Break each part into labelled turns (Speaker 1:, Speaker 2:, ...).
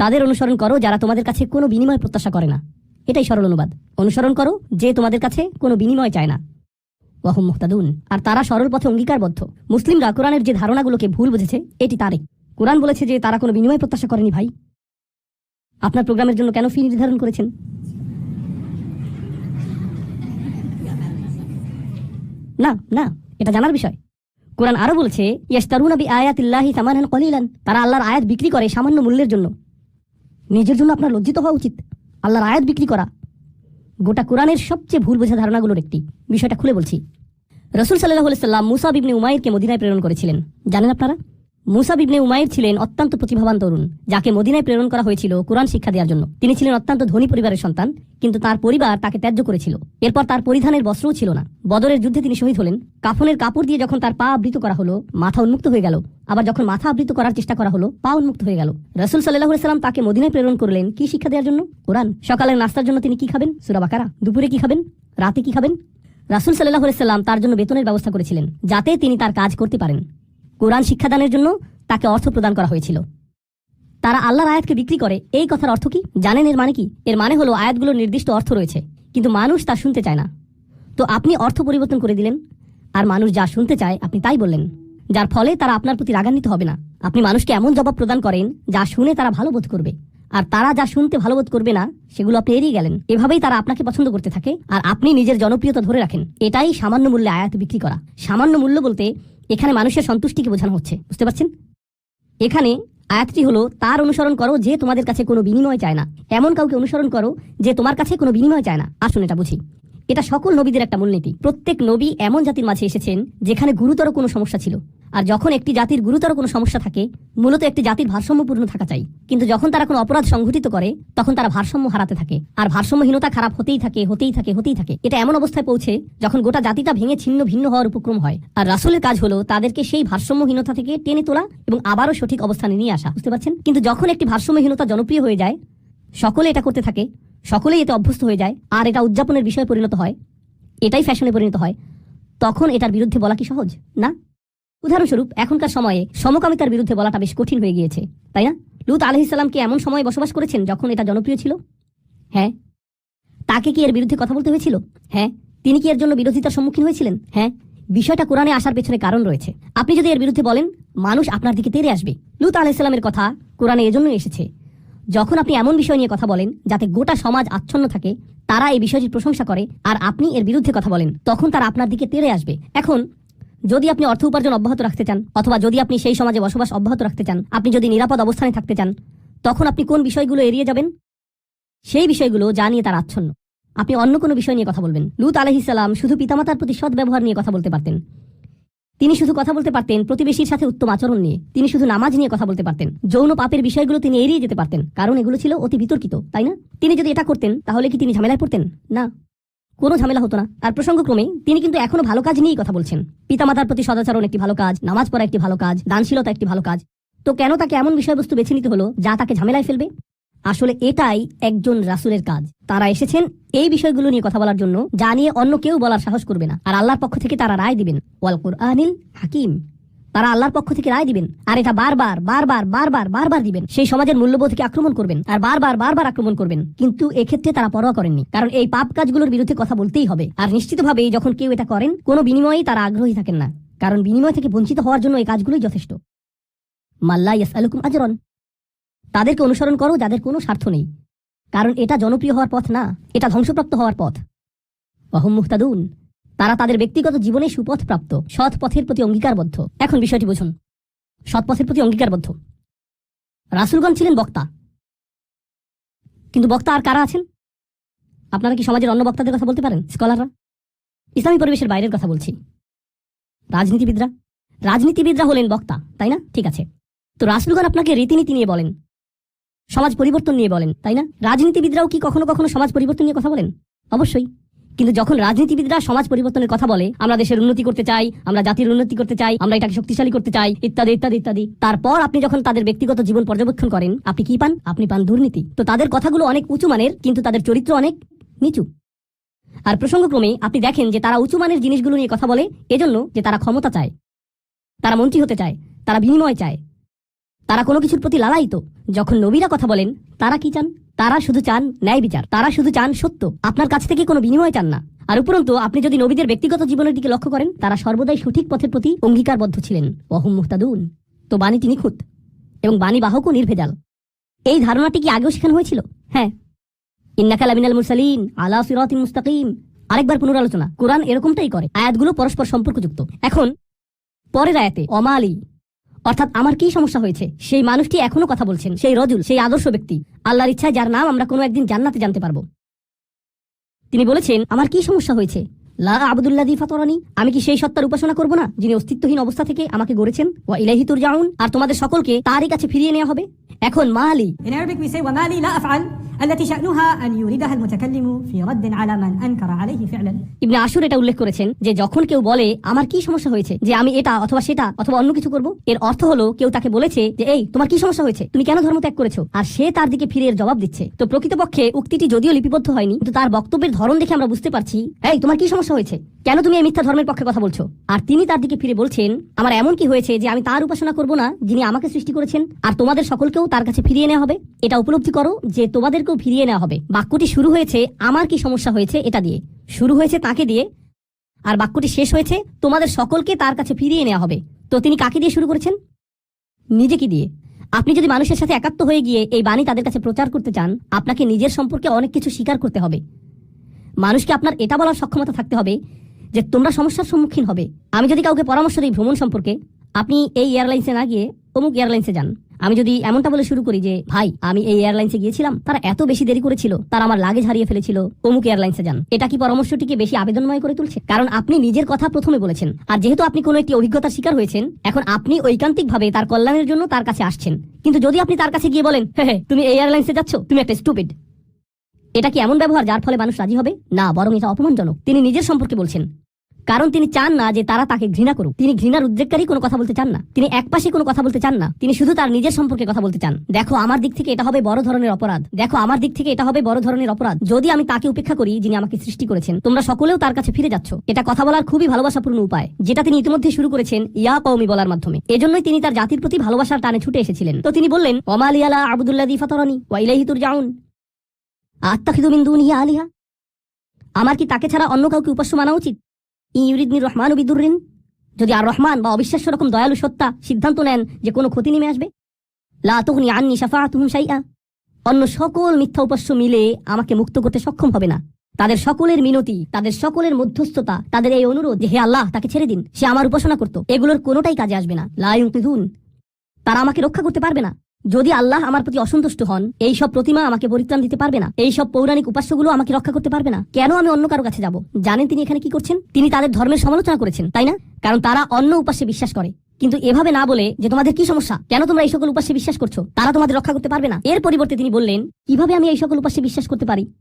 Speaker 1: তাদের অনুসরণ করো যারা তোমাদের কাছে কোনো বিনিময় প্রত্যাশা করে না। এটাই সরল অনুবাদ। অনুসরণ করো যে তোমাদের কাছে কোনো বিনিময় চায় না। ওয়াহুম মুহতাদুন। আর তারা সরল পথে অঙ্গীকারবদ্ধ। মুসলিমরা কোরআনের যে ধারণাগুলোকে ভুল বুঝেছে, এটি তারে কোরআন বলেছে যে তারা কোনো বিনিময় প্রত্যাশা করেনি ভাই। আপনার প্রোগ্রামের জন্য কেন ফি নির্ধারণ করেছেন? না না, এটা জানার বিষয়। কোরআন আরও বলেছে ইয়াস্তারুনা বি আয়াতিল্লাহি সামানান কলিলান। তারা আল্লাহর আয়াত বিক্রি করে সামান্য মূল্যের জন্য। নিজের জন্য আপনার লজ্জিত হওয়া উচিত। আল্লাহর আয়াত বিক্রি করা। গোটা কোরআনের সবচেয়ে ভুল বোঝা ধারণাগুলোর একটি। বিষয়টা খুলে বলছি। রসুল সাল্লাহ সাল্লাম মুসা বিবনে উমাইরকে মদিনায় প্রেরণ করেছিলেন। জানেন আপনারা? মুসা বিবনে উমাইর ছিলেন অত্যন্ত প্রতিভাবান তরুণ, যাকে মদিনায় প্রেরণ করা হয়েছিল কোরআন শিক্ষা দেওয়ার জন্য। তিনি ছিলেন অত্যন্ত ধনী পরিবারের সন্তান, কিন্তু তার পরিবার তাকে ত্যায্য করেছিল। এরপর তার পরিধানের বস্ত্রও ছিল না। বদরের যুদ্ধে তিনি শহীদ হলেন। কাফনের কাপড় দিয়ে যখন তার পা আবৃত করা হলো, মাথা উন্মুক্ত হয়ে গেল। আবার যখন মাথা আবৃত করার চেষ্টা করা হলো, পা উন্মুক্ত হয়ে গেল। রসুল সাল্লাহ সাল্লাম তাকে মদিনায় প্রেরণ করলেন। কি শিক্ষা দেওয়ার জন্য? কোরআন। সকালের নাস্তার জন্য তিনি কি খাবেন? সুরা বাকারা। দুপুরে কি খাবেন? রাতে কি খাবেন? রাসুল সাল্লাহ সাল্লাম তার জন্য বেতনের ব্যবস্থা করেছিলেন, যাতে তিনি তার কাজ করতে পারেন। কোরআন শিক্ষাদানের জন্য তাকে অর্থ প্রদান করা হয়েছিল। তারা আল্লাহর আয়াতকে বিক্রি করে। এই কথার অর্থ কি? জানেন এর মানে কি? এর মানে হলো আয়াতগুলোর নির্দিষ্ট অর্থ রয়েছে, কিন্তু মানুষ তা শুনতে চায় না। তো আপনি অর্থ পরিবর্তন করে দিলেন, আর মানুষ যা শুনতে চায় আপনি তাই বললেন। যার ফলে তারা আপনার প্রতি রাগান্বিত হবে না। আপনি মানুষকে এমন জবাব প্রদান করেন, যা শুনে তারা ভালো বোধ করবে। আর তারা যা শুনতে ভালো বোধ করবে না, সেগুলো আপনি এড়িয়ে গেলেন। এভাবেই তারা আপনাকে পছন্দ করতে থাকে, আর আপনি নিজের জনপ্রিয়তা ধরে রাখেন। এটাই সামান্য মূল্যে আয়াত বিক্রি করা। সামান্য মূল্য বলতে এখানে মানুষের সন্তুষ্টিকে বোঝানো হচ্ছে। বুঝতে পারছেন? এখানে আয়াতটি হলো, তার অনুসরণ করো যে তোমাদের কাছে কোনো বিনিময় চায় না। এমন কাউকে অনুসরণ করো যে তোমার কাছে কোনো বিনিময় চায় না। আসুন এটা বুঝি। এটা সকল নবীদের একটা মূলনীতি। প্রত্যেক নবী এমন জাতির মাঝে এসেছেন যেখানে গুরুতর কোনো সমস্যা ছিল। আর যখন একটি জাতির গুরুতর কোনো সমস্যা থাকে, মূলত একটি জাতির ভারসাম্যপূর্ণ থাকা চাই। কিন্তু যখন তারা কোনো অপরাধ সংঘটিত করে, তখন তারা ভারসাম্য হারাতে থাকে। আর ভারসাম্যহীনতা খারাপ হতেই থাকে হতেই থাকে হতেই থাকে। এটা এমন অবস্থায় পৌঁছে যখন গোটা জাতিটা ভেঙে ছিন্ন ভিন্ন হওয়ার উপক্রম হয়। আর রাসুলের কাজ হলো তাদেরকে সেই ভারসাম্যহীনতা থেকে টেনে তোলা এবং আবারও সঠিক অবস্থানে নিয়ে আসা। বুঝতে পারছেন? কিন্তু যখন একটি ভারসাম্যহীনতা জনপ্রিয় হয়ে যায়, সকলে এটা করতে থাকে। সকলেই এতে অভ্যস্ত হয়ে যায়, আর এটা উদযাপনের বিষয়ে পরিণত হয়, এটাই ফ্যাশনে পরিণত হয়, তখন এটার বিরুদ্ধে বলা কি সহজ? না। উদাহরণস্বরূপ, এখনকার সময়ে সমকামিতার বিরুদ্ধে বলাটা বেশ কঠিন হয়ে গিয়েছে, তাই না? লুত আলহিসাল্লাম কি এমন সময় বসবাস করেছেন যখন এটা জনপ্রিয় ছিল? হ্যাঁ। তাকে কি এর বিরুদ্ধে কথা বলতে হয়েছিল? হ্যাঁ। তিনি কি এর জন্য বিরোধিতার সম্মুখীন হয়েছিলেন? হ্যাঁ। বিষয়টা কোরআনে আসার পেছনে কারণ রয়েছে। আপনি যদি এর বিরুদ্ধে বলেন, মানুষ আপনার দিকে তেরে আসবে। লুত আলাইসাল্লামের কথা কোরআনে এজন্যই এসেছে। যখন আপনি এমন বিষয় নিয়ে কথা বলেন যাতে গোটা সমাজ আচ্ছন্ন থাকে, তারা এই বিষয়টির প্রশংসা করে আর আপনি এর বিরুদ্ধে কথা বলেন, তখন তারা আপনার দিকে তেড়ে আসবে। এখন, যদি আপনি অর্থ উপার্জন অব্যাহত রাখতে চান, অথবা যদি আপনি সেই সমাজে বসবাস অব্যাহত রাখতে চান, আপনি যদি নিরাপদ অবস্থানে থাকতে চান, তখন আপনি কোন বিষয়গুলো এড়িয়ে যাবেন? সেই বিষয়গুলো যা নিয়ে তার আচ্ছন্ন। আপনি অন্য কোনো বিষয় নিয়ে কথা বলবেন। লুত আলহিসাল্লাম শুধু পিতামাতার প্রতি সৎ ব্যবহার নিয়ে কথা বলতে পারতেন। তিনি শুধু কথা বলতে পারতেন, প্রতিবেশীর সাথে উত্তম আচরণ নিয়ে। তিনি শুধু নামাজ নিয়ে কথা বলতে পারতেন। যৌন পাপের বিষয়গুলো তিনি এড়িয়ে যেতে পারতেন। কারণ এগুলো ছিল অতি বিতর্কিত, তাই না? তিনি যদি এটা করতেন, তাহলে কি তিনি ঝামেলায় পড়তেন? না। কোনো ঝামেলা হতো না। আর প্রসঙ্গক্রমে, তিনি কিন্তু এখনও ভালো কাজ নিয়েই কথা বলছেন। পিতামাতার প্রতি সদাচরণ একটি ভালো কাজ, নামাজ পড়া একটি ভালো কাজ, দানশীলতা একটি ভালো কাজ। তো কেন তাকে এমন বিষয়বস্তু বেছে নিতে হলো যা তাকে ঝামেলায় ফেলবে? আসলে এটাই একজন রাসুলের কাজ। তারা এসেছেন এই বিষয়গুলো নিয়ে কথা বলার জন্য, যা নিয়ে অন্য কেউ বলার সাহস করবে না। আর আল্লাহর পক্ষ থেকে তারা রায় দিবেন। ওয়াল কুরআনিল হাকিম। তারা আল্লাহর পক্ষ থেকে রায় দিবেন। আর এটা বারবার বারবার বারবার বারবার দিবেন। সেই সমাজের মূল্যবোধকে আক্রমণ করবেন। আর বারবার বারবার আক্রমণ করবেন। কিন্তু এক্ষেত্রে তারা পরোয়া করেননি। কারণ এই পাপ কাজগুলোর বিরুদ্ধে কথা বলতেই হবে। আর নিশ্চিতভাবে যখন কেউ এটা করেন, কোনো বিনিময়েই তারা আগ্রহী থাকেন না। কারণ বিনিময় থেকে বঞ্চিত হওয়ার জন্য এই কাজগুলোই যথেষ্ট। মাল্লা ইয়াস আলুকুম আজরন। তাদেরকে অনুসরণ করো যাদের কোনো স্বার্থ নেই। কারণ এটা জনপ্রিয় হওয়ার পথ না, এটা ধ্বংসপ্রাপ্ত হওয়ার পথ। অহম মুহতাদুন, তারা তাদের ব্যক্তিগত জীবনে সুপথ প্রাপ্ত, সৎ পথের প্রতি অঙ্গীকারবদ্ধ। এখন বিষয়টি বুঝুন। সৎ পথের প্রতি অঙ্গীকারবদ্ধ। রাসুলগঞ্জ ছিলেন বক্তা। কিন্তু বক্তা আর কারা আছেন? আপনারা কি সমাজের অন্য বক্তাদের কথা বলতে পারেন, স্কলাররা? ইসলামী পরিবেশের বাইরের কথা বলছি। রাজনীতিবিদরা? রাজনীতিবিদরা হলেন বক্তা, তাই না? ঠিক আছে। তো রাসুলগণ আপনাকে রীতিনীতি নিয়ে বলেন। সমাজ পরিবর্তন নিয়ে বলেন, তাই না? রাজনীতিবিদরাও কি কখনো কখনো সমাজ পরিবর্তন নিয়ে কথা বলেন? অবশ্যই। কিন্তু যখন রাজনীতিবিদরা সমাজ পরিবর্তনের কথা বলে, আমরা দেশের উন্নতি করতে চাই, আমরা জাতির উন্নতি করতে চাই, আমরা এটাকে শক্তিশালী করতে চাই, ইত্যাদি ইত্যাদি ইত্যাদি, তারপর আপনি যখন তাদের ব্যক্তিগত জীবন পর্যবেক্ষণ করেন, আপনি কি পান? আপনি পান দুর্নীতি। তো তাদের কথাগুলো অনেক উঁচু মানের, কিন্তু তাদের চরিত্র অনেক নিচু। আর প্রসঙ্গক্রমে আপনি দেখেন যে তারা উঁচু মানের জিনিসগুলো নিয়ে কথা বলে, এজন্য যে তারা ক্ষমতা চায়। তারা মন্ত্রী হতে চায়, তারা বিনিময় চায়। তারা কোনো কিছুর প্রতি লালায়িত। যখন নবীরা কথা বলেন, তারা কি চান? তারা শুধু চান ন্যায় বিচার। তারা শুধু চান সত্য। আপনার কাছ থেকে কোনো বিনিময় চান না। আর উপরন্তু, আপনি যদি নবীদের ব্যক্তিগত জীবনের দিকে লক্ষ্য করেন, তারা সর্বদাই সঠিক পথের প্রতি অঙ্গীকারবদ্ধ ছিলেন। অহুম মুহতাদুন। তো বাণীটি নিখুঁত এবং বাণী বাহকও নির্ভেজাল। এই ধারণাটি কি আগেও শেখানো হয়েছিল? হ্যাঁ। ইন্নাকাল আমিনাল মুরসালিন আলা সিরাতিন মুস্তাকিম। আরেকবার পুনরালোচনা। কোরআন এরকমটাই করে। আয়াতগুলো পরস্পর সম্পর্কযুক্ত। এখন, পরের আয়াতে অমালি অর্থাৎ আমার কি সমস্যা হয়েছে? সেই মানুষটি এখনও কথা বলছেন। সেই রজুল, সেই আদর্শ ব্যক্তি। আল্লাহর ইচ্ছায় যার নাম আমরা কোনো একদিন জান্নাতে জানতে পারব। তিনি বলেছেন, আমার কি সমস্যা হয়েছে? লা আবদুল্লা দি ফাতরানি, আমি কি সেই সত্তার উপাসনা করব না, যিনি অস্তিত্বহীন অবস্থা থেকে আমাকে গড়েছেন? ও ইলাহি তুরজাউন। আর তোমাদের সকলকে তারই কাছে ফিরিয়ে নেওয়া হবে? এখন
Speaker 2: মা আলী। التي شأنها أن يوردها المتكلم في رد على من أنكر عليه فعلا
Speaker 1: ইবনে আশুর এটা উল্লেখ করেছেন যে যখন কেউ বলে আমার কি সমস্যা হয়েছে যে আমি এটা অথবা সেটা অথবা অন্য কিছু করব এর অর্থ হলো কেউ তাকে বলেছে যে এই তোমার কি সমস্যা হয়েছে তুমি কেন ধর্ম ত্যাগ করেছো আর সে তার দিকে ফিরে এর জবাব দিচ্ছে তো প্রকৃতপক্ষে উক্তিটি যদিও লিপিবদ্ধ হয়নি কিন্তু তার বক্তব্যের ধরন দেখে আমরা বুঝতে পারছি এই তোমার কি সমস্যা হয়েছে কেন তুমি এই মিথ্যা ধর্মের পক্ষে কথা বলছো আর তিনি তার দিকে ফিরে বলছেন আমার এমন কি হয়েছে যে আমি তার উপাসনা করব না যিনি আমাকে সৃষ্টি করেছেন আর তোমাদের সকলকেও তার কাছে ফিরিয়ে নেওয়া হবে এটা উপলব্ধি করো যে তোমাদেরকেও ফিরিয়ে নেওয়া হবে। বাক্যটি শুরু হয়েছে, আমার কি সমস্যা হয়েছে? এটা দিয়ে। শুরু হয়েছে তাকে দিয়ে, আর বাক্যটি শেষ হয়েছে, তোমাদের সকলকে তার কাছে ফিরিয়ে নেওয়া হবে। তো তিনি কাকে দিয়ে শুরু করেছেন? নিজেকে দিয়ে। আপনি যদি মানুষের সাথে একাত্ম হয়ে গিয়ে এই বাণী তাদের কাছে প্রচার করতে চান, আপনাকে নিজের সম্পর্কে অনেক কিছু স্বীকার করতে হবে। মানুষকে আপনার এটা বলার সক্ষমতা থাকতে হবে যে, তোমরা সমস্যার সম্মুখীন হবে। আমি যদি কাউকে পরামর্শ দিই ভ্রমণ সম্পর্কে, আপনি এই এয়ারলাইন্সে না গিয়ে অমুক এয়ারলাইন্সে যান। আমি যদি এমনটা বলে শুরু করি যে ভাই আমি এই এয়ারলাইন্সে গিয়েছিলাম তারা এত বেশি দেরি করেছিল তারা আমার লাগেজ হারিয়ে ফেলেছিল অমুক এয়ারলাইন্সে যান। এটা কি পরামর্শটিকে বেশি আবেদনময় করে তুলছে? কারণ আপনি নিজের কথা প্রথমে বলেছেন আর যেহেতু আপনি কোনো একটি অভিজ্ঞতার শিকার হয়েছেন এখন আপনি ঐকান্তিকভাবে তার কল্যাণের জন্য তার কাছে আসছেন। কিন্তু যদি আপনি তার কাছে গিয়ে বলেন "হে হে, তুমি এই এয়ারলাইন্সে যাচ্ছ তুমি একটা স্টুপিড এটা কি এমন ব্যবহার যার ফলে মানুষ রাজি হবে? না বরং এটা অপমানজনক। তিনি নিজের সম্পর্কে বলছেন। কারণ তিনি চান না যে তারা তাকে ঘৃণা করুক। তিনি ঘৃণার উদ্রেককারী, কোনো কথা বলতে চান না। তিনি একপাশে কোনো কথা বলতে চান না। তিনি শুধু তার নিজের সম্পর্কে কথা বলতে চান। দেখো, আমার দিক থেকে এটা হবে বড় ধরনের অপরাধ। দেখো, আমার দিক থেকে এটা হবে বড় ধরনের অপরাধ। যদি আমি তাকে উপেক্ষা করি, যিনি আমাকে সৃষ্টি করেছেন, তোমরা সকলেও তার কাছে ফিরে যাচ্ছ। এটা কথা বলার খুবই ভালোবাসাপূর্ণ উপায়, যেটা তিনি ইতিমধ্যে শুরু করেছেন ইয়া কৌমি বলার মাধ্যমে। এজন্যই তিনি তার জাতির প্রতি ভালোবাসার টানে ছুটে এসেছিলেন। তো তিনি বললেন ওমালিয়ালা আবদুল্লাদি ফাতরানি ওয়াইলাহি তুরজাউন। আত্তাখিদু মিন দুনিহি আলিহা। আমার কি তাকে ছাড়া অন্য কাউকে উপাস্য মানা উচিত? ইউরিদনি রহমান বিদুরিন যদি আর রহমান বা অবিশ্বাস্য রকম দয়ালু সত্তা সিদ্ধান্ত নেন যে কোনো ক্ষতি নেমে আসবে? লা তুগনি আন্নি শাফাআতুহুম শাইআ। অন্য সকল মিথ্যা উপাস্য মিলে আমাকে মুক্ত করতে সক্ষম হবে না। তাদের সকলের মিনতি, তাদের সকলের মধ্যস্থতা, তাদের এই অনুরোধ যে হে আল্লাহ, তাকে ছেড়ে দিন। সে আমার উপাসনা করত। এগুলোর কোনোটাই কাজে আসবে না। লা ইউকিদুন। তারা আমাকে রক্ষা করতে পারবে না। যদি আল্লাহ আমার প্রতি অসন্তুষ্ট হন, এই সব প্রতিমা আমাকে পরিত্রাণ দিতে পারবে না। এই সব পৌরাণিক উপাস্যগুলো আমাকে রক্ষা করতে পারবে না। কেন আমি অন্য কারও কাছে যাব? জানেন তিনি এখানে কি করছেন? তিনি তাদের ধর্মের সমালোচনা করেছেন, তাই না? কারণ তারা অন্য উপাস্যে বিশ্বাস করে। কিন্তু এভাবে না বলে যে তোমাদের কি সমস্যা? কেন তোমরা এই সকল উপাস্যে বিশ্বাস করছ? তারা তোমাদের রক্ষা করতে পারবে না। এর পরিবর্তে তিনি বললেন, কীভাবে আমি এই সকল উপাস্যে বিশ্বাস করতে পারি?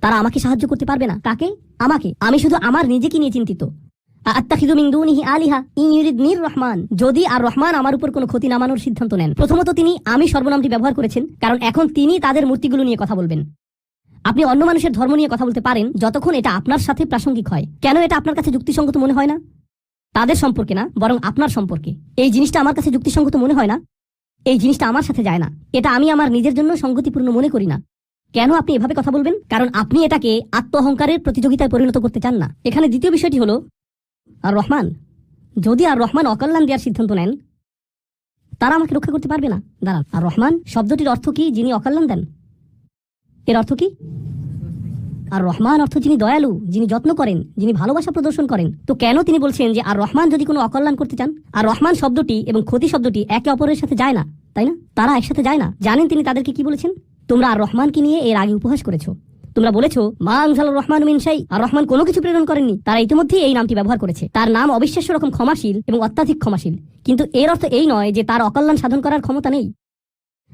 Speaker 1: তারা আমাকে সাহায্য করতে পারবে না। কাকে? আমাকে। আমি শুধু আমার নিজেকে নিয়ে চিন্তিত। আত্তাখিদু মিন দুনিহি আলিহা, ইন ইউরিদনির রহমান। যদি আর রহমান আমার উপর কোনো ক্ষতি নামানোর সিদ্ধান্ত নেন, প্রথমত তিনি আমি সর্বনামটি ব্যবহার করেছেন, কারণ এখন তিনি তাদের মূর্তিগুলো নিয়ে কথা বলবেন। আপনি অন্য মানুষের ধর্ম নিয়ে কথা বলতে পারেন, যতক্ষণ এটা আপনার সাথে প্রাসঙ্গিক হয়। কেন এটা আপনার কাছে যুক্তিসঙ্গত মনে হয় না? তাদের সম্পর্কে না, বরং আপনার সম্পর্কে। এই জিনিসটা আমার কাছে যুক্তিসঙ্গত মনে হয় না। এই জিনিসটা আমার সাথে যায় না। এটা আমি আমার নিজের জন্য সঙ্গতিপূর্ণ মনে করি না। কেন আপনি এভাবে কথা বলবেন? কারণ আপনি এটাকে আত্ম অহংকারের প্রতিযোগিতায় পরিণত করতে চান না। এখানে দ্বিতীয় বিষয়টি হলো আর রহমান, যদি আর রহমান অকল্যাণ দেওয়ার সিদ্ধান্ত নেন, তারা আমাকে রক্ষা করতে পারবে না। দাঁড়ান আর রহমান শব্দটির অর্থ কি? যিনি অকল্যাণ দেন। এর অর্থ কি? আর রহমান অর্থ যিনি দয়ালু, যিনি যত্ন করেন, যিনি ভালোবাসা প্রদর্শন করেন। তো কেন তিনি বলছেন যে আর রহমান যদি কোনো অকল্যাণ করতে চান? আর রহমান শব্দটি এবং ক্ষতি শব্দটি একে অপরের সাথে যায় না, তাই না? তারা একসাথে যায় না। জানেন তিনি তাদেরকে কি বলেছেন? তোমরা আর রহমানকে নিয়ে এর আগে উপহাস করেছ। তোমরা বলেছ, মা রহমান মিনসাই আর রহমান কোনো কিছু প্রেরণ করেননি। তারা ইতিমধ্যেই এই নামটি ব্যবহার করেছে। তার নাম অবিশ্বাস্য রকম ক্ষমাশীল এবং অত্যাধিক ক্ষমাশীল। কিন্তু এর অর্থ এই নয় যে তার অকল্যাণ সাধন করার ক্ষমতা নেই।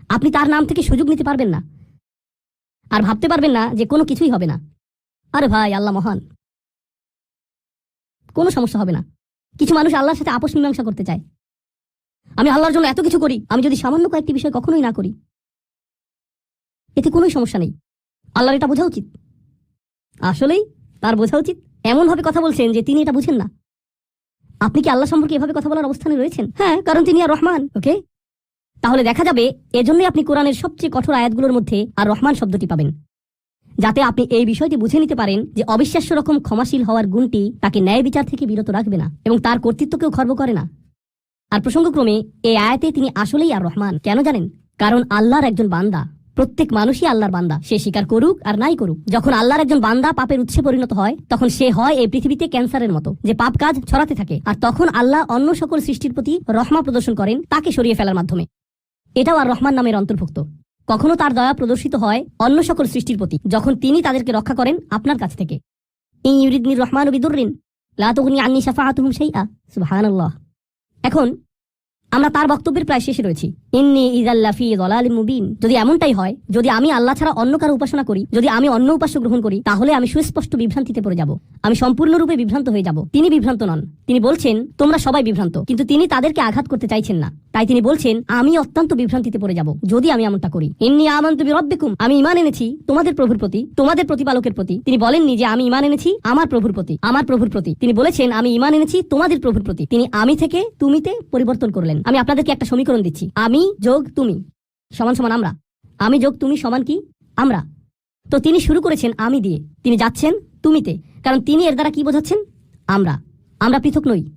Speaker 1: আপনি তার নাম থেকে সুযোগ নিতে পারবেন না। আর ভাবতে পারবেন না যে কোনো কিছুই হবে না। আরে ভাই, আল্লাহ মহান। কোনো সমস্যা হবে না। কিছু মানুষ আল্লাহর সাথে আপোষ মীমাংসা করতে চায়। আমি আল্লাহর জন্য এত কিছু করি, আমি যদি সামান্য কয়েকটি বিষয় কখনোই না করি, এতে কোনোই সমস্যা নেই। আল্লাহর এটা বোঝা উচিত। আসলেই তার বোঝা উচিত। এমনভাবে কথা বলছেন যে তিনি এটা বুঝেন না। আপনি কি আল্লাহ সম্পর্কে এভাবে কথা বলার অবস্থানে রয়েছেন? হ্যাঁ কারণ তিনি আর রহমান, ওকে? তাহলে দেখা যাবে এজন্যই আপনি কোরআনের সবচেয়ে কঠোর আয়াতগুলোর মধ্যে আর রহমান শব্দটি পাবেন। যাতে আপনি এই বিষয়টি বুঝে নিতে পারেন যে অবিশ্বাস্য রকম ক্ষমাশীল হওয়ার গুণটি তাকে ন্যায় বিচার থেকে বিরত রাখবে না এবং তার কর্তৃত্বকেও খর্ব করে না। আর প্রসঙ্গক্রমে, এই আয়াতে তিনি আসলেই আর রহমান। কেন জানেন? কারণ আল্লাহর একজন বান্দা। প্রত্যেক মানুষই আল্লাহর বান্দা। সে স্বীকার করুক আর নাই করুক। যখন আল্লাহর একজন বান্দা পাপের উৎসে পরিণত হয়, তখন সে হয় এই পৃথিবীতে ক্যান্সারের মতো, যে পাপ কাজ ছড়াতে থাকে। আর তখন আল্লাহ অন্য সকল সৃষ্টির প্রতি রহমা প্রদর্শন করেন, তাকে সরিয়ে ফেলার মাধ্যমে। এটাও আর রহমান নামের অন্তর্ভুক্ত। কখনো তার দয়া প্রদর্শিত হয় অন্য সকল সৃষ্টির প্রতি, যখন তিনি তাদেরকে রক্ষা করেন আপনার কাছ থেকে। ইন ইউরিদনি রহমান বিদুরিন লা তুগনি আন্নি শাফাআতুহুম শাইআ, সুবহানাল্লাহ। এখন আমরা তার বক্তব্যের প্রায় শেষে রয়েছি। ইন্নি ইজাল্লাফি দলাল মুবিন। যদি এমনটাই হয়, যদি আমি আল্লাহ ছাড়া অন্য কারও উপাসনা করি, যদি আমি অন্য উপাস্য গ্রহণ করি, তাহলে আমি সুস্পষ্ট বিভ্রান্তিতে পড়ে যাব। আমি সম্পূর্ণরূপে বিভ্রান্ত হয়ে যাব। তিনি বিভ্রান্ত নন। তিনি বলছেন, তোমরা সবাই বিভ্রান্ত। কিন্তু তিনি তাদেরকে আঘাত করতে চাইছেন না। তাই তিনি বলছেন, আমি অত্যন্ত বিভ্রান্তিতে পড়ে যাব, যদি আমি এমনটা করি। এমনি আমন্ত রব্বিকুম আমি ইমান এনেছি তোমাদের প্রভুর প্রতি, তোমাদের প্রতিপালকের প্রতি। তিনি বলেননি যে, আমি ইমান এনেছি আমার প্রভুর প্রতি, আমার প্রভুর প্রতি। তিনি বলেছেন, আমি ইমান এনেছি তোমাদের প্রভুর প্রতি। তিনি আমি থেকে তুমিতে পরিবর্তন করলেন। আমি আপনাদেরকে একটা সমীকরণ দিচ্ছি। আমি যোগ তুমি, সমান সমান আমরা। আমি যোগ তুমি, সমান কি? আমরা। তো তিনি শুরু করেছেন আমি দিয়ে। তিনি যাচ্ছেন তুমিতে। কারণ তিনি এর দ্বারা কি বোঝাচ্ছেন? আমরা। আমরা পৃথক নই।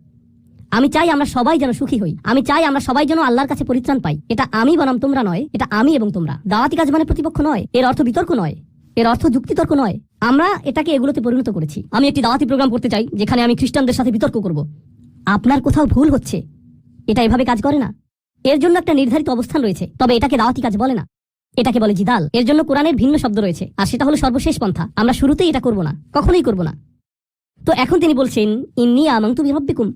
Speaker 1: আমি চাই আমরা সবাই যেন সুখী হই। আমি চাই আমরা সবাই যেন আল্লাহর কাছে পরিত্রাণ পাই। এটা আমি বনাম তোমরা নয়, এটা আমি এবং তোমরা। দাওয়াতি কাজ মানে প্রতিপক্ষ নয়, এর অর্থ বিতর্ক নয়, এর অর্থ যুক্তিতর্ক নয়। আমরা এটাকে এগুলোতে পরিণত করেছি। আমি একটি দাওয়াতি প্রোগ্রাম করতে চাই, যেখানে আমি খ্রিস্টানদের সাথে বিতর্ক করব। আপনার কোথাও ভুল হচ্ছে। এটা এভাবে কাজ করে না। এর জন্য একটা নির্ধারিত অবস্থান রয়েছে, তবে এটাকে দাওয়াতি কাজ বলে না। এটাকে বলে জিদাল। এর জন্য কোরআনের ভিন্ন শব্দ রয়েছে, আর সেটা হলো সর্বশেষ পন্থা। আমরা শুরুতেই এটা করব না, কখনোই করব না। তো এখন তিনি বলছেন, ইন্নি আমাং তুমি রব্বিকুম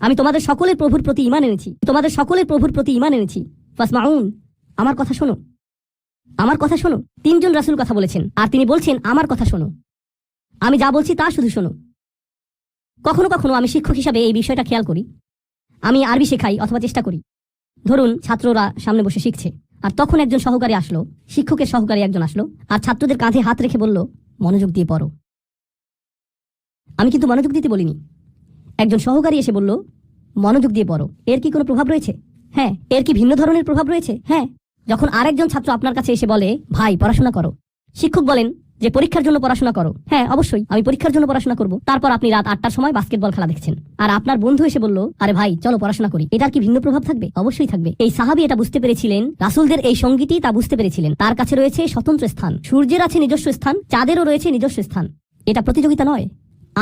Speaker 1: আমি তোমাদের সকলের প্রভুর প্রতি ইমান এনেছি। তোমাদের সকলের প্রভুর প্রতি ইমান এনেছি। ফাসমাউন, আমার কথা শোনো। আমার কথা শোনো। তিনজন রাসূল কথা বলেছেন, আর তিনি বলছেন, আমার কথা শোনো। আমি যা বলছি তা শুধু শোনো। কখনো কখনো আমি শিক্ষক হিসাবে এই বিষয়টা খেয়াল করি। আমি আরবি শেখাই অথবা চেষ্টা করি। ধরুন, ছাত্ররা সামনে বসে শিখছে। আর তখন একজন সহকারী আসলো, শিক্ষকের সহকারী একজন আসলো, আর ছাত্রদের কাঁধে হাত রেখে বলল, মনোযোগ দিয়ে পড়ো। আমি কিন্তু মনোযোগ দিতে বলিনি। একজন সহকারী এসে বলল, মনোযোগ দিয়ে পড়ো। এর কি কোনো প্রভাব রয়েছে? হ্যাঁ এর কি ভিন্ন ধরনের প্রভাব রয়েছে? হ্যাঁ। যখন আরেকজন ছাত্র আপনার কাছে এসে বলে, ভাই, পড়াশোনা করো। শিক্ষক বলেন যে পরীক্ষার জন্য পড়াশোনা করো। হ্যাঁ অবশ্যই, আমি পরীক্ষার জন্য পড়াশোনা করব। তারপর আপনি রাত আটটার সময় বাস্কেটবল খেলা দেখছেন। আর আপনার বন্ধু এসে বলল, আরে ভাই, চলো পড়াশোনা করি। এটার কি ভিন্ন প্রভাব থাকবে? অবশ্যই থাকবে। এই সাহাবি এটা বুঝতে পেরেছিলেন, রাসুলদের এই সঙ্গীতই তা বুঝতে পেরেছিলেন। তার কাছে রয়েছে স্বতন্ত্র স্থান, সূর্যের আছে নিজস্ব স্থান, চাঁদেরও রয়েছে নিজস্ব স্থান। এটা প্রতিযোগিতা নয়।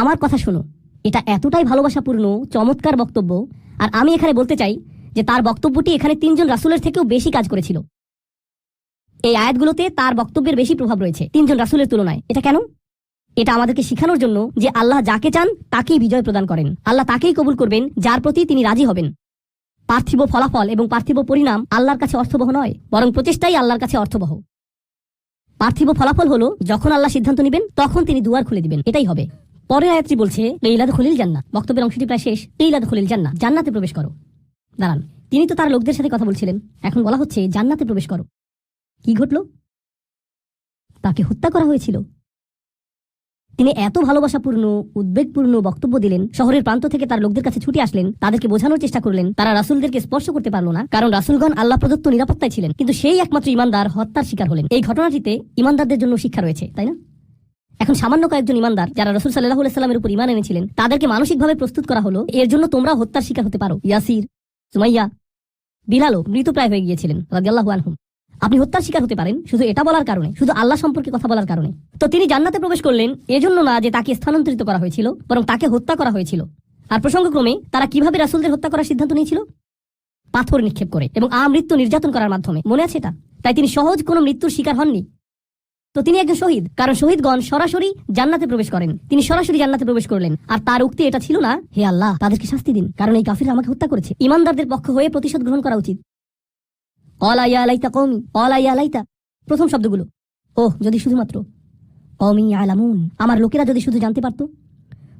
Speaker 1: আমার কথা শোনো, এটা এতটাই ভালোবাসাপূর্ণ, চমৎকার বক্তব্য। আর আমি এখানে বলতে চাই যে তার বক্তব্যটি এখানে তিনজন রাসুলের থেকেও বেশি কাজ করেছিল। এই আয়াতগুলোতে তার বক্তব্যের বেশি প্রভাব রয়েছে। তিনজন রাসুলের তুলনায়। এটা কেন? এটা আমাদেরকে শিখানোর জন্য যে আল্লাহ যাকে চান, তাকেই বিজয় প্রদান করেন। আল্লাহ তাকেই কবুল করবেন যার প্রতি তিনি রাজি হবেন। পার্থিব ফলাফল এবং পার্থিব পরিণাম আল্লাহর কাছে অর্থবহ নয়, বরং প্রচেষ্টাই আল্লাহর কাছে অর্থবহ। পার্থিব ফলাফল হলো, যখন আল্লাহ সিদ্ধান্ত নেবেন, তখন তিনি দুয়ার খুলে দিবেন। এটাই হবে। পরের আয়াতটি বলছে ইলাদ খলিল জান্না বক্তব্যের অংশটি প্রায় শেষ। ইলাদ খলিল জান্না জান্নাতে প্রবেশ করো। দাঁড়ান। তিনি তো তার লোকদের সাথে কথা বলছিলেন। এখন বলা হচ্ছে, জান্নাতে প্রবেশ করো। কি ঘটল? তাকে হত্যা করা হয়েছিল। তিনি এত ভালোবাসাপূর্ণ, উদ্বেগপূর্ণ বক্তব্য দিলেন, শহরের প্রান্ত থেকে তার লোকদের কাছে ছুটে আসলেন, তাদেরকে বোঝানোর চেষ্টা করলেন, তারা রাসুলদেরকে স্পর্শ করতে পারল না, কারণ রাসুলগণ আল্লাহ প্রদত্ত নিরাপত্তায় ছিলেন, কিন্তু সেই একমাত্র ইমানদার হত্যার শিকার হলেন। এই ঘটনাটিতে ইমানদারদের জন্য শিক্ষা রয়েছে, তাই না? এখন সামান্য কয়েকজন ইমানদার যারা রসুল সাল্লাহ উপর ইমান এনেছিলেন, তাদেরকে মানসিকভাবে প্রস্তুত করা হলো, এর জন্য তোমরা হত্যার শিকার হতে পারো। ইয়াসির, সুমাইয়া, বিলালও মৃতপ্রায় হয়ে গিয়েছিলেন রাজিয়াল্লাহু আনহুম। আপনি হত্যার শিকার হতে পারেন, শুধু এটা বলার কারণে, শুধু আল্লাহ সম্পর্কে কথা বলার কারণে। তো তিনি জান্নাতে প্রবেশ করলেন এজন্য না যে তাকে স্থানান্তরিত করা হয়েছিল, বরং তাকে হত্যা করা হয়েছিল। আর প্রসঙ্গক্রমে, তারা কীভাবে রাসুলদের হত্যা করার সিদ্ধান্ত নিয়েছিল? পাথর নিক্ষেপ করে এবং আমৃত্যু নির্যাতন করার মাধ্যমে। মনে আছে এটা? তাই তিনি সহজ কোনো মৃত্যুর শিকার হননি। তো তিনি একজন শহীদ, কারণ শহীদগণ সরাসরি জান্নাতে প্রবেশ করেন। তিনি সরাসরি জান্নাতে প্রবেশ করলেন। আর তার উক্তি এটা ছিল না, হে আল্লাহ, তাদেরকে শাস্তি দিন, কারণ এই কাফির আমাকে হত্যা করেছে। ইমানদারদের পক্ষ হয়ে প্রতিশোধ গ্রহণ করা উচিত। অলাইয়া আলাইতা কৌমি আলাইতা প্রথম শব্দগুলো। ওহ, যদি শুধুমাত্র কৌমি আলামুন আমার লোকেরা যদি শুধু জানতে পারত,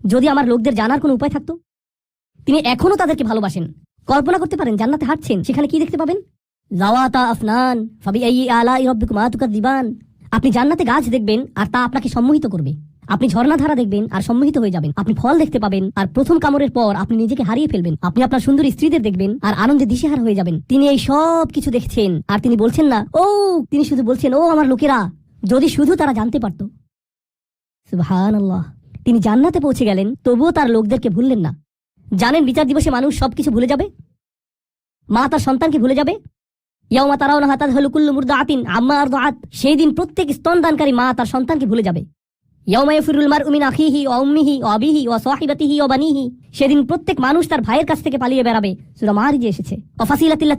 Speaker 1: যদি আমার লোকদের জানার কোনো উপায় থাকতো, তিনি এখনও তাদেরকে ভালোবাসেন। কল্পনা করতে পারেন, জান্নাতে হাঁটছেন, সেখানে কি দেখতে পাবেন? জাওয়াতা আফনান ফাবি আলা রব্বিকুমা তুকাদ্দিবান। আপনি জান্নাতে গাছ দেখবেন আর তা আপনাকে সম্মোহিত করবে। আপনি ঝর্ণাধারা দেখবেন আর সম্মোহিত হয়ে যাবেন। আপনি ফল দেখতে পাবেন, আর প্রথম কামড়ের পর আপনি নিজেকে হারিয়ে ফেলবেন। আপনি আপনার সুন্দরী স্ত্রীদের দেখবেন, আর আনন্দে দিশেহার হয়ে যাবেন। তিনি এই সব কিছু দেখছেন, আর তিনি বলছেন না, ও, তিনি শুধু বলছেন, ও আমার লোকেরা, যদি শুধু তারা জানতে পারত। তিনি জান্নাতে পৌঁছে গেলেন, তবুও তার লোকদেরকে ভুললেন না। জানেন বিচার দিবসে মানুষ সবকিছু ভুলে যাবে? মা তার সন্তানকে ভুলে যাবে? ইয়াউমা তারাউনা হাতাদ হলুকুল্লু মুরদাআতিন আম্মা আরদাআত। সেই দিন প্রত্যেক স্তনদানকারী মা তার সন্তানকে ভুলে যাবে। সেদিন প্রত্যেক মানুষ তার ভাইয়ের কাছ থেকে পালিয়ে বেড়াবে। এসেছে।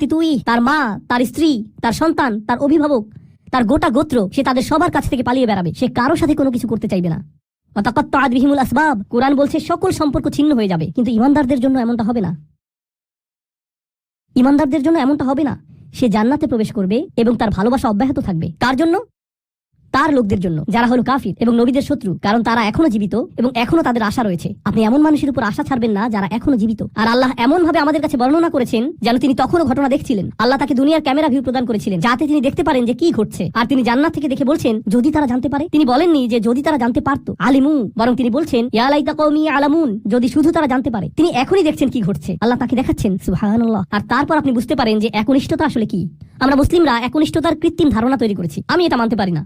Speaker 1: তুই, তার মা, তার স্ত্রী, তার সন্তান, তার অভিভাবক, তার গোটা গোত্র, সে তাদের সবার কাছ থেকে পালিয়ে বেড়াবে। সে কারও সাথে কোনো কিছু করতে চাইবে না। অতাকাত্তাআত বিহিমুল আসবাব, কোরআন বলছে সকল সম্পর্ক ছিন্ন হয়ে যাবে, কিন্তু ইমানদারদের জন্য এমনটা হবে না। ইমানদারদের জন্য এমনটা হবে না। সে জান্নাতে প্রবেশ করবে এবং তার ভালোবাসা অব্যাহত থাকবে। তার জন্য? তার লোকদের জন্য, যারা হলো কাফির এবং নবীদের শত্রু, কারণ তারা এখনও জীবিত এবং এখনও তাদের আশা রয়েছে। আপনি এমন মানুষের উপর আশা ছাড়বেন না যারা এখনও জীবিত। আর আল্লাহ এমন ভাবে আমাদের কাছে বর্ণনা করেছেন যেন তিনি তখনও ঘটনা দেখছিলেন। আল্লাহ তাকে দুনিয়ার ক্যামেরা ভিউ প্রদান করেছিলেন, যাতে তিনি দেখতে পারেন যে কি ঘটছে। আর তিনি জান্নাত থেকে দেখে বলছেন, যদি তারা জানতে পারে? তিনি বলেননি যে, যদি তারা জানতে পারতো। আলিমু, বরং তিনি বলছেন আলামুন, যদি শুধু তারা জানতে পারে। তিনি এখনই দেখছেন কি ঘটছে। আল্লাহ তাকে দেখাচ্ছেন, সুবহানাল্লাহ। আর তারপর আপনি বুঝতে পারেন যে একনিষ্ঠতা আসলে কি। আমরা মুসলিমরা একনিষ্ঠতার কৃত্রিম ধারণা তৈরি করেছি। আমি এটা মানতে পারি না।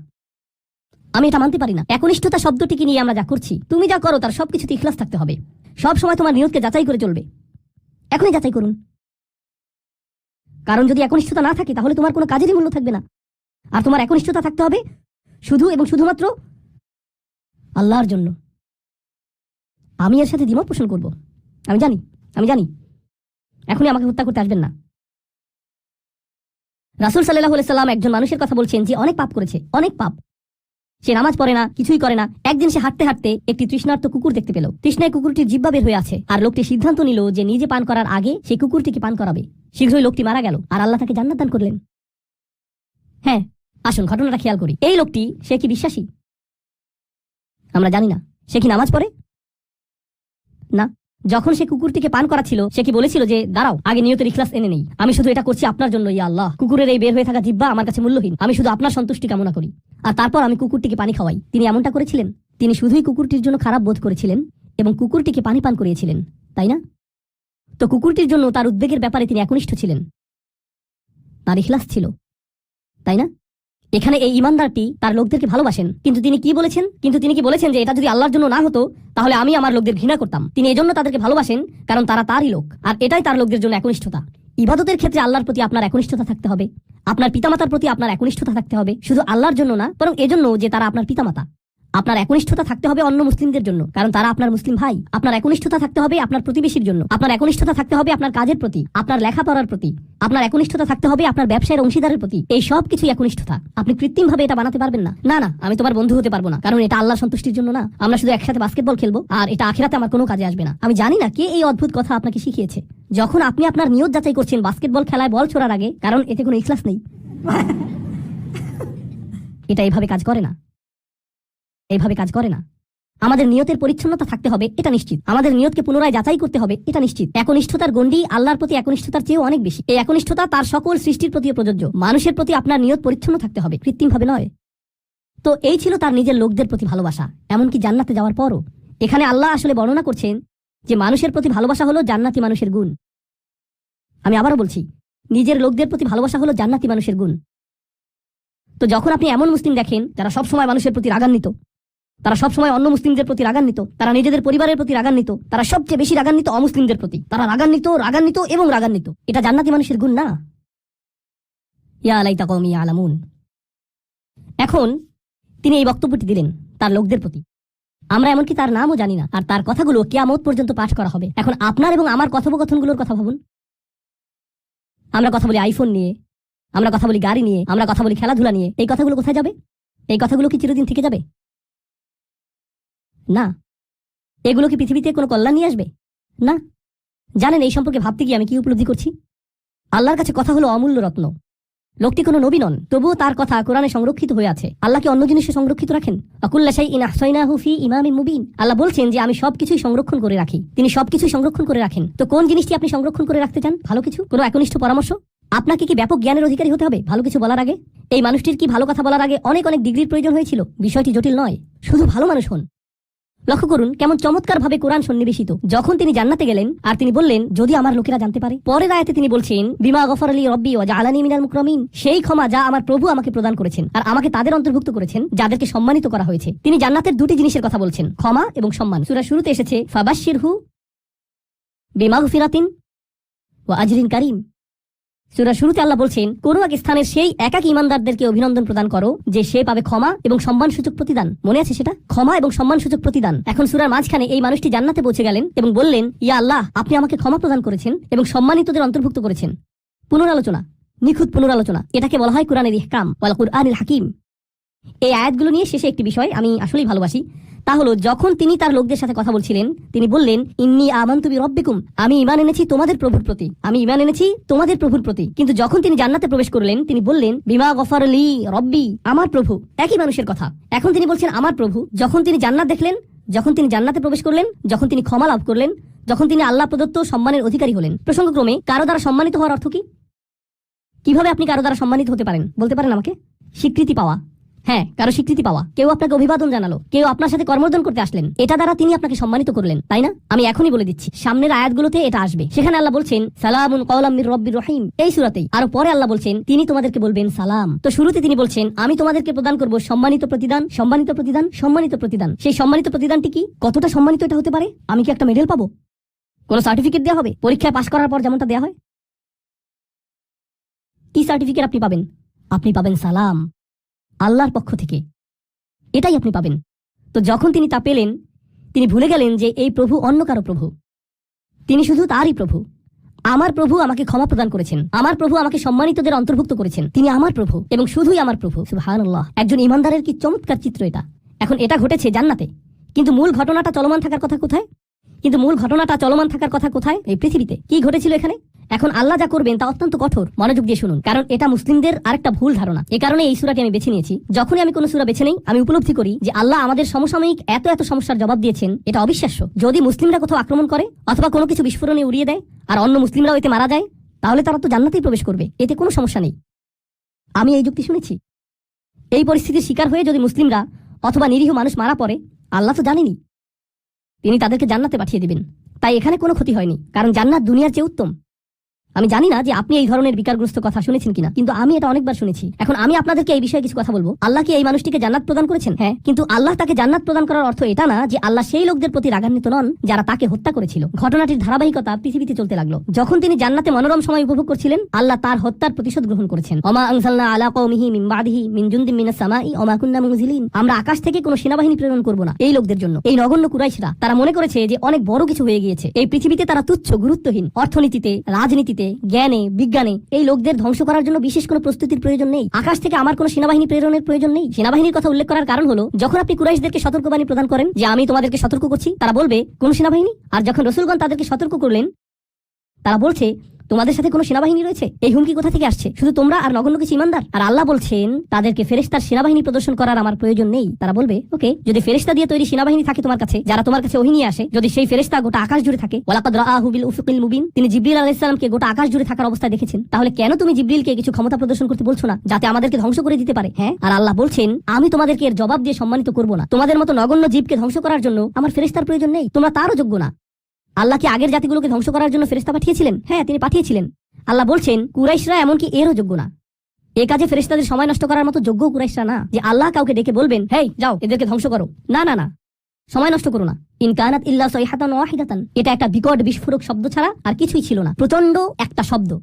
Speaker 1: আমি এটা মানতে পারি না। একনিষ্ঠতা শব্দটিকে নিয়ে আমরা যা করছি, তুমি যা করো তার সবকিছুতে ইখলাস থাকতে হবে। সব সময় তোমার নিয়তকে যাচাই করে চলবে। এখনই যাচাই করুন। কারণ যদি একনিষ্ঠতা না থাকে, তাহলে তোমার কোনো কাজেরই মূল্য থাকবে না। আর তোমার একনিষ্ঠতা থাকতে হবে শুধু এবং শুধুমাত্র আল্লাহর জন্য। আমি এর সাথে দ্বিমত পোষণ করব। আমি জানি আমি জানি। এখনই আমাকে হত্যা করতে আসবেন না। রাসুল সাল্লাহ সাল্লাম একজন মানুষের কথা বলছেন যে অনেক পাপ করেছে, অনেক পাপ। সে নামাজ পড়ে না, কিছুই করে না। একদিন সে হাঁটতে হাঁটতে একটি তৃষ্ণার্ত কুকুর দেখতে পেল। তৃষ্ণায় কুকুরটির জিব্বা বের হয়ে আছে আর লোকটি সিদ্ধান্ত নিল যে নিজে পান করার আগে সেই কুকুরটিকে পান করাবে। শীঘ্রই লোকটি মারা গেল আর আল্লাহ তাকে জান্নাত দান করলেন। হ্যাঁ আসুন ঘটনাটা খেয়াল করি। এই লোকটি, সে কি বিশ্বাসী? আমরা জানি না। সে কি নামাজ পড়ে? না। যখন সে কুকুরটিকে পান করাচ্ছিল, সে কি বলেছিল যে, দাঁড়াও, আগে নিয়তের ইখলাস এনে নেই। আমি শুধু এটা করছি আপনার জন্য ইয়া আল্লাহ। কুকুরের এই বের হয়ে থাকা জিব্বা আমার কাছে মূল্যহীন। আমি শুধু আপনার সন্তুষ্টি কামনা করি। আর তারপর আমি কুকুরটিকে পানি খাওয়াই। তিনি এমনটা করেছিলেন, তিনি শুধুই কুকুরটির জন্য খারাপ বোধ করেছিলেন এবং কুকুরটিকে পানি পান করিয়েছিলেন, তাই না? তো কুকুরটির জন্য তার উদ্বেগের ব্যাপারে তিনি একনিষ্ঠ ছিলেন। তার ইখলাস ছিল, তাই না? এখানে এই ইমানদারটি তার লোকদেরকে ভালোবাসেন। কিন্তু তিনি কি বলেছেন? কিন্তু তিনি কি বলেছেন যে এটা যদি আল্লাহর জন্য না হতো, তাহলে আমি আমার লোকদের ঘৃণা করতাম। তিনি এজন্য তাদেরকে ভালোবাসেন, কারণ তারা তারই লোক, আর এটাই তার লোকদের জন্য একনিষ্ঠতা। ইবাদতের ক্ষেত্রে আল্লাহর প্রতি আপনার একনিষ্ঠতা থাকতে হবে। আপনার পিতামাতার প্রতি আপনার একনিষ্ঠতা থাকতে হবে। শুধু আল্লাহর জন্য না, বরং এজন্য যে তারা আপনার পিতামাতা। আপনার একনিষ্ঠতা থাকতে হবে অন্য মুসলিমদের জন্য। কারণ তারা আপনার মুসলিম ভাই। আপনার একনিষ্ঠতা থাকতে হবে আপনার প্রতিবেশীর জন্য। আপনার একনিষ্ঠতা থাকতে হবে আপনার কাজের প্রতি, আপনার লেখাপড়ার প্রতি, আপনার একনিষ্ঠতা থাকতে হবে আপনার ব্যবসায়ের অংশীদারের প্রতি। এই সব কিছুই একনিষ্ঠতা। আপনি কৃত্রিম ভাবে এটা বানাতে পারবেন না। না না, আমি তোমার বন্ধু হতে পারব না। কারণ এটা আল্লাহ সন্তুষ্টির জন্য না। আমরা শুধু একসাথে বাস্কেটবল খেলব, আর এটা আখেরাতে আমার কোনো কাজে আসবে না। আমি জানি না কে এই অদ্ভুত কথা আপনাকে শিখিয়েছে। যখন আপনি আপনার নিয়ত যাচাই করছেন বাস্কেটবল খেলায় বল ছোড়ার আগে, কারণ এতে কোনো ইখলাস নেই। এটা এভাবে কাজ করে না। এইভাবে কাজ করে না। আমাদের নিয়তের পরিচ্ছন্নতা থাকতে হবে, এটা নিশ্চিত। আমাদের নিয়তকে পুনরায় যাচাই করতে হবে, এটা নিশ্চিত। একনিষ্ঠতার গণ্ডি আল্লাহর প্রতি একনিষ্ঠতার চেয়েও অনেক বেশি। এই একনিষ্ঠতা তার সকল সৃষ্টির প্রতিও প্রযোজ্য। মানুষের প্রতি আপনার নিয়ত পরিচ্ছন্ন থাকতে হবে, কৃত্রিমভাবে নয়। তো এই ছিল তার নিজের লোকদের প্রতি ভালোবাসা, এমনকি জান্নাতে যাওয়ার পরও। এখানে আল্লাহ আসলে বর্ণনা করছেন যে মানুষের প্রতি ভালোবাসা হলো জান্নাতি মানুষের গুণ। আমি আবারও বলছি, নিজের লোকদের প্রতি ভালোবাসা হলো জান্নাতি মানুষের গুণ। তো যখন আপনি এমন মুসলিম দেখেন, যারা সবসময় মানুষের প্রতি রাগান্বিত তারা সবসময় অন্য মুসলিমদের প্রতি রাগান্বিত, তারা নিজেদের পরিবারের প্রতি রাগান্বিত, তারা সবচেয়ে বেশি রাগান্বিত অমুসলিমদের প্রতি। তারা রাগান্বিত রাগান্বিত এবং রাগান্বিত। এটা জান্নাতি মানুষের গুণ না? ইয়া আলাইতা আলামুন এখন তিনি এই বক্তব্যটি দিলেন তার লোকদের প্রতি। আমরা এমনকি তার নামও জানি না, আর তার কথাগুলো কেয়ামত পর্যন্ত পাঠ করা হবে। এখন আপনার এবং আমার কথোপকথনগুলোর কথা ভাবুন। আমরা কথা বলি আইফোন নিয়ে, আমরা কথা বলি গাড়ি নিয়ে, আমরা কথা বলি খেলাধুলা নিয়ে। এই কথাগুলো কোথায় যাবে? এই কথাগুলো কি চিরদিন থেকে যাবে? না। এগুলো কি পৃথিবীতে কোনো কল্যাণ নিয়ে আসবে? না। জানেন, এই সম্পর্কে ভাবতে গিয়ে আমি কি উপলব্ধি করছি? আল্লাহর কাছে কথা হলো অমূল্য রত্ন। লোকটি কোনো নবী নন, তবুও তার কথা কোরআনে সংরক্ষিত হয়ে আছে। আল্লাহ কি অন্য জিনিসে সংরক্ষিত রাখেন? আকুল্লাশাই ইন আহসাইনাহু ফি ইমামিন মুবিন। আল্লাহ বলছেন যে, আমি সবকিছুই সংরক্ষণ করে রাখি। তিনি সবকিছুই সংরক্ষণ করে রাখেন। তো কোন জিনিসটি আপনি সংরক্ষণ করে রাখতে চান? ভালো কিছু? কোনো একনিষ্ঠ পরামর্শ? আপনাকে কি ব্যাপক জ্ঞানের অধিকারী হতে হবে? ভালো কিছু বলার আগে? এই মানুষটির কি ভালো কথা বলার আগে অনেক অনেক ডিগ্রির প্রয়োজন হয়েছিল? বিষয়টি জটিল নয়। শুধু ভালো মানুষ হন। লক্ষ্য করুন কেমন চমৎকার ভাবে কোরআন সন্নিবেশিত। যখন তিনি জান্নাতে গেলেন, আর তিনি বললেন, যদি আমার লোকেরা জানতে পারে। পরের আয়াতে তিনি বলছেন, বিমা গফর আলী রব্বি ও জালানি মিনাল মুক্রমিন। সেই ক্ষমা যা আমার প্রভু আমাকে প্রদান করেছেন আর আমাকে তাদের অন্তর্ভুক্ত করেছেন, যাদেরকে সম্মানিত করা হয়েছে। তিনি জান্নাতের দুটি জিনিসের কথা বলছেন, ক্ষমা এবং সম্মান। সুরা শুরুতে এসেছে ফাবাশির হু বিমা ফিরাতিন ও আজরিন কারিম। সূরা শুরুতে আল্লাহ বলছেন কোন এক স্থানের সেই একাক ইমানদারদেরকে অভিনন্দন প্রদান করো যে সে পাবে ক্ষমা এবং সম্মান সূচক প্রতিদান। মনে আছে সেটা? ক্ষমা এবং সম্মান সূচক প্রতিদান। এখন সুরার মাঝখানে এই মানুষটি জান্নাতে পৌঁছে গেলেন এবং বললেন, ইয়া আল্লাহ, আপনি আমাকে ক্ষমা প্রদান করেছেন এবং সম্মানিতদের অন্তর্ভুক্ত করেছেন। পুনরালোচনা, নিখুঁত পুনরালোচনা। এটাকে বলা হয় কোরআনের ইহকাম, ওয়াল কুরআনিল হাকিম। এই আয়াতগুলো নিয়ে শেষে একটি বিষয় আমি আসলেই ভালোবাসি। তা হলো, যখন তিনি তার লোকদের সাথে কথা বলছিলেন, তিনি বললেন, ইন্নি আমান্তু রব্বিকুম আমি ইমান এনেছি তোমাদের প্রভুর প্রতি, আমি ইমান এনেছি তোমাদের প্রভুর প্রতি। কিন্তু যখন তিনি জান্নাতে প্রবেশ করলেন, তিনি বললেন, বিমা গফার লি রব্বি, আমার প্রভু, একই মানুষের কথা। এখন তিনি বলছেন, আমার প্রভু। যখন তিনি জান্নাত দেখলেন, যখন তিনি জান্নাতে প্রবেশ করলেন, যখন তিনি ক্ষমা লাভ করলেন, যখন তিনি আল্লাহ প্রদত্ত সম্মানের অধিকারী হলেন। প্রসঙ্গক্রমে, কারও দ্বারা সম্মানিত হওয়ার অর্থ কি? কীভাবে আপনি কারও দ্বারা সম্মানিত হতে পারেন? বলতে পারেন আমাকে? স্বীকৃতি পাওয়া। হ্যাঁ কারও স্বীকৃতি পাওয়া। কেউ আপনাকে অভিবাদন জানালো। কেউ আপনার সাথে কর্মর্দন করতে আসলেন। এটা দ্বারা তিনি আপনাকে সম্মানিত করলেন, তাই না? আমি এখনই বলে দিচ্ছি, সামনের আয়াতগুলোতে এটা আসবে। সেখানে আল্লাহ বলছেন, সালামুন কওলাম মির রব্বির রহিম। এই সুরাতেই। আর পরে আল্লাহ বলছেন, তিনি তোমাদেরকে বলবেন সালাম। তো শুরুতে তিনি বলছেন, আমি তোমাদেরকে প্রদান করব সম্মানিত প্রতিদান সম্মানিত প্রতিদান সম্মানিত প্রতিদান। সেই সম্মানিত প্রতিদানটি কি? কতটা সম্মানিত এটা হতে পারে? আমি কি একটা মেডেল পাবো? কোনো সার্টিফিকেট দেওয়া হবে? পরীক্ষায় পাশ করার পর যেমনটা দেওয়া হয়। কি সার্টিফিকেট আপনি পাবেন? আপনি পাবেন সালাম। আল্লাহর পক্ষ থেকে। এটাই আপনি পাবেন। তো যখন তিনি তা পেলেন, তিনি ভুলে গেলেন যে এই প্রভু অন্য কারও প্রভু। তিনি শুধু তারই প্রভু। আমার প্রভু আমাকে ক্ষমা প্রদান করেছেন। আমার প্রভু আমাকে সম্মানিতদের অন্তর্ভুক্ত করেছেন। তিনি আমার প্রভু এবং শুধুই আমার প্রভু। সুবহানাল্লাহ। একজন ইমানদারের কি চমৎকার চিত্র এটা। এখন এটা ঘটেছে জান্নাতে। কিন্তু মূল ঘটনাটা চলমান থাকার কথা কোথায়? কিন্তু মূল ঘটনাটা চলমান থাকার কথা কোথায়? এই পৃথিবীতে। কি ঘটেছিল এখানে? এখন আল্লাহ যা করবেন তা অত্যন্ত কঠোর, মনোযোগ দিয়ে শুনুন। কারণ এটা মুসলিমদের আরেকটা ভুল ধারণা। এ কারণে এই সুরাটি আমি বেছে নিয়েছি। যখনই আমি কোনো সুরা বেছে নেই, আমি উপলব্ধি করি যে আল্লাহ আমাদের সমসাময়িক এত এত সমস্যার জবাব দিয়েছেন, এটা অবিশ্বাস্য। যদি মুসলিমরা কোথাও আক্রমণ করে, অথবা কোনো কিছু বিস্ফোরণে উড়িয়ে দেয়, আর অন্য মুসলিমরাও এতে মারা যায়, তাহলে তারা তো জান্নাতেই প্রবেশ করবে। এতে কোনো সমস্যা নেই। আমি এই যুক্তি শুনেছি। এই পরিস্থিতির শিকার হয়ে যদি মুসলিমরা অথবা নিরীহ মানুষ মারা পড়ে, আল্লাহ তো জানেনি তিনি তাদেরকে জান্নাতে পাঠিয়ে দিবেন। তাই এখানে কোনো ক্ষতি হয়নি। কারণ জান্নাত দুনিয়ার চেয়ে উত্তম। আমি জানি না যে আপনি এই ধরনের বিকারগ্রস্ত কথা শুনেছেন কিনা, কিন্তু আমি এটা অনেকবার শুনেছি। এখন আমি আপনাদেরকে এই বিষয়ে কিছু কথা বলব। আল্লাহ কি এই মানুষটিকে জান্নাত প্রদান করেছেন? হ্যাঁ কিন্তু আল্লাহ তাকে জান্নাত প্রদান করার অর্থ এটা না যে আল্লাহ সেই লোকদের প্রতি রাগান্বিত নন যারা তাকে হত্যা করেছিল। ঘটনাটির ধারাবাহিকতা পৃথিবীতে চলতে লাগল। যখন তিনি জান্নাতে মনোরম সময় উপভোগ করছিলেন, আল্লাহ তার হত্যার প্রতিশোধ গ্রহণ করেছেন। অমা আনসালনা আলা কওমিহি মিন বাদিহি মিন জুনদিন মিনাস সামাই অমা কুন্না মুনজিলিন। আমরা আকাশ থেকে কোনো সেনাবাহিনী প্রেরণ করব না এই লোকদের জন্য। এই নগণ্য কুরাইশরা, তারা মনে করেছে যে অনেক বড় কিছু হয়ে গিয়েছে। এই পৃথিবীতে তারা তুচ্ছ, গুরুত্বহীন। অর্থনীতিতে, রাজনীতিতে জ্ঞানে, বিজ্ঞানে এই লোকদের ধ্বংস করার জন্য বিশেষ কোনো প্রস্তুতির প্রয়োজন নেই। আকাশ থেকে আমার কোনো সেনাবাহিনী প্রেরণের প্রয়োজন নেই। সেনাবাহিনীর কথা উল্লেখ করার কারণ হলো, যখন আপনি কুরাইশদেরকে সতর্কবাণী প্রদান করেন যে আমি তোমাদেরকে সতর্ক করছি, তারা বলবে, কোন সেনাবাহিনী? আর যখন রসুলগণ তাদেরকে সতর্ক করলেন, তারা বলছে তোমাদের সাথে কোনো সেনাবাহিনী রয়েছে? এই হুমকি কোথা থেকে আসছে? শুধু তোমরা আর নগণ্য কিছু ইমানদার? আর আল্লাহ বলছেন, তাদেরকে ফেরেস্তার সেনাবাহিনী প্রদর্শন করার আমার প্রয়োজন নেই। তারা বলবে, ওকে, যদি ফেরেস্তা দিয়ে তৈরি সেনাবাহিনী থাকে তোমার কাছে, যারা তোমার কাছে ওহি নিয়ে আসে, যদি সেই ফেরেস্তা গোটা আকাশ জুড়ে থাকে, ওয়ালাকাদ উফুকিল মুবিন তিনি জিবরিল আলাইহিস সালামকে গোটা আকাশ জুড়ে থাকার অবস্থায় দেখেছেন। তাহলে কেন তুমি জিবরিলকে কিছু ক্ষমতা প্রদর্শন করতে বলছো না, যাতে আমাদেরকে ধ্বংস করে দিতে পারে? হ্যাঁ? আর আল্লাহ বলছেন, আমি তোমাদেরকে এর জবাব দিয়ে সম্মানিত করব না। তোমাদের মতো নগণ্য জীবকে ধ্বংস করার জন্য আমার ফেরেস্তার প্রয়োজন নেই। তোমরা তারও যোগ্য না। আল্লাহ কি আগের জাতিগুলোকে ধ্বংস করার জন্য ফেরেস্তা পাঠিয়েছিলেন? হ্যাঁ তিনি পাঠিয়েছিলেন। আল্লাহ বলছেন, কুরাইশরা এমনকি এরও যোগ্য না। এ কাজে ফেরেস্তাদের সময় নষ্ট করার মতো যোগ্য কুরাইশরা না, যে আল্লাহ কাউকে ডেকে বলবেন, হেই, যাও, এদেরকে ধ্বংস করো। না না না। সময় নষ্ট করো না। ইনকানাত ইল্লা সৈহাতান ওয়াহিদাতান। এটা একটা বিকট বিস্ফোরক শব্দ ছাড়া আর কিছুই ছিল না। প্রচণ্ড একটা শব্দ।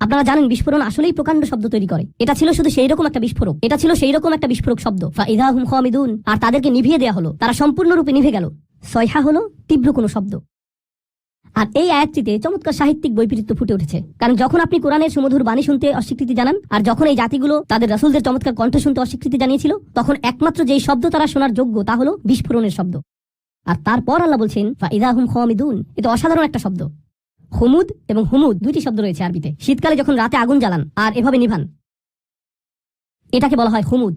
Speaker 1: আপনারা জানেন, বিস্ফোরণ আসলেই প্রকাণ্ড শব্দ তৈরি করে। এটা ছিল শুধু সেই রকম একটা বিস্ফোরক। এটা ছিল সেই রকম একটা বিস্ফোরক শব্দ। ফাইদা হুম খামিদুন। আর তাদেরকে নিভিয়ে দেয়া হলো। তারা সম্পূর্ণরূপে নিভে গেল। সয়হা হলো তীব্র কোনো শব্দ। আর এই আয়াতটিতে চমৎকার সাহিত্যিক বৈপরীত্য ফুটে উঠেছে। কারণ যখন আপনি কোরআনের সুমধুর বাণী শুনতে অস্বীকৃতি জানান, আর যখন এই জাতিগুলো তাদের রাসুলদের চমৎকার কণ্ঠ শুনতে অস্বীকৃতি জানিয়েছিল, তখন একমাত্র যেই শব্দ তারা শোনার যোগ্য তা হলো বিস্ফোরণের শব্দ। আর তারপর আল্লাহ বলছেন, ফাইদা হুম খামিদুন এটা অসাধারণ একটা শব্দ। হুমুদ এবং হুমুদ দুইটি শব্দ রয়েছে আরবিতে। শীতকালে যখন রাতে আগুন জ্বালান, আর এভাবে নিভান। এটাকে বলা হয় হুমুদ।